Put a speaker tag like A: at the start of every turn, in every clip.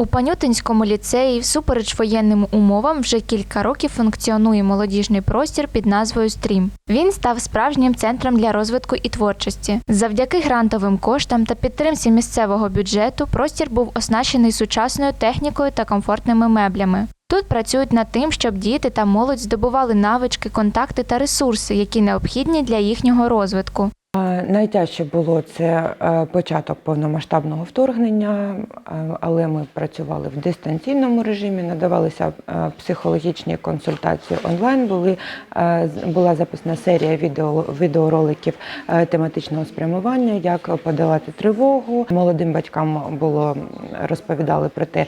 A: У Панютинському ліцеї всупереч воєнним умовам вже кілька років функціонує молодіжний простір під назвою Стрім. Він став справжнім центром для розвитку і творчості. Завдяки грантовим коштам та підтримці місцевого бюджету простір був оснащений сучасною технікою та комфортними меблями. Тут працюють над тим, щоб діти та молодь здобували навички, контакти та ресурси, які необхідні для їхнього розвитку.
B: Е, Найтяжче було це е, початок повномасштабного вторгнення, е, але ми працювали в дистанційному режимі, надавалися психологічні консультації онлайн. Були, була записана серія відео, відеороликів тематичного спрямування, як подолати тривогу. Молодим батькам було розповідали про те,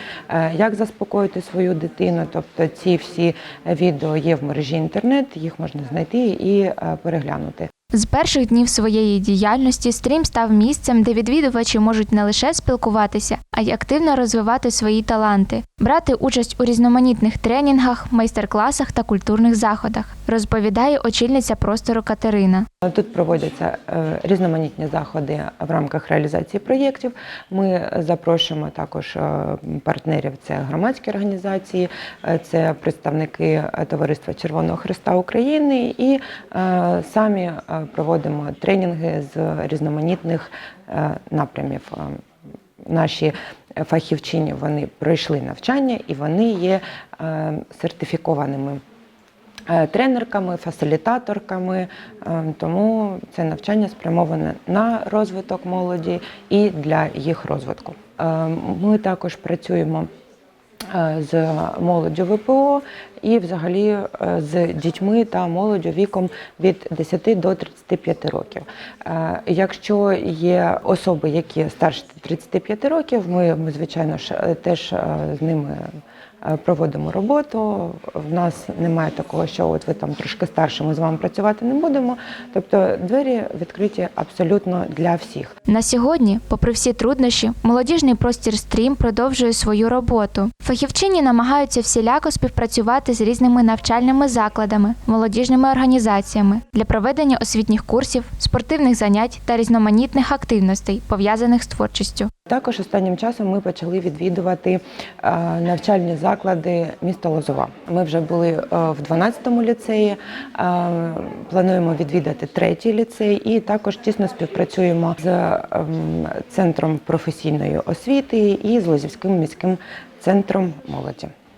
B: як заспокоїти свою дитину. Тобто ці всі відео є в мережі інтернет, їх можна знайти і переглянути.
A: З перших днів своєї діяльності стрім став місцем, де відвідувачі можуть не лише спілкуватися, а й активно розвивати свої таланти, брати участь у різноманітних тренінгах, майстер-класах та культурних заходах, розповідає очільниця простору Катерина.
B: Тут проводяться е, різноманітні заходи в рамках реалізації проєктів. Ми запрошуємо також е, партнерів. Це громадські організації, е, це представники Товариства Червоного Христа України і самі проводимо тренінги з різноманітних напрямів. Е, Наші фахівчині вони пройшли навчання і вони є е, сертифікованими е, тренерками, фасилітаторками. Е, Тому це навчання спрямоване на розвиток молоді і для їх розвитку. Е, Ми також працюємо е, з молоддю ВПО і взагалі е, з дітьми та молоддю віком від 10 до 35 років. Е, Якщо є особи, які старші 35 років, ми, звичайно ж е, теж е, з ними е, проводимо роботу. В нас немає такого, що от ви там трошки старше, ми з вами працювати не будемо. Тобто двері відкриті абсолютно для всіх.
A: На сьогодні, попри всі труднощі, молодіжний простір стрім продовжує свою роботу. Фахівчині намагаються всіляко співпрацювати з різними навчальними закладами, молодіжними організаціями для проведення освітніх курсів, спортивних занять та різноманітних активностей, пов'язаних з творчістю.
B: Також останнім часом ми почали відвідувати е, навчальні заклади міста Лозова. Ми вже були е, в 12-му ліцеї, е, плануємо відвідати третій ліцей і також тісно співпрацюємо з ем, центром професійної освіти і з Лозівським міським центром молоді.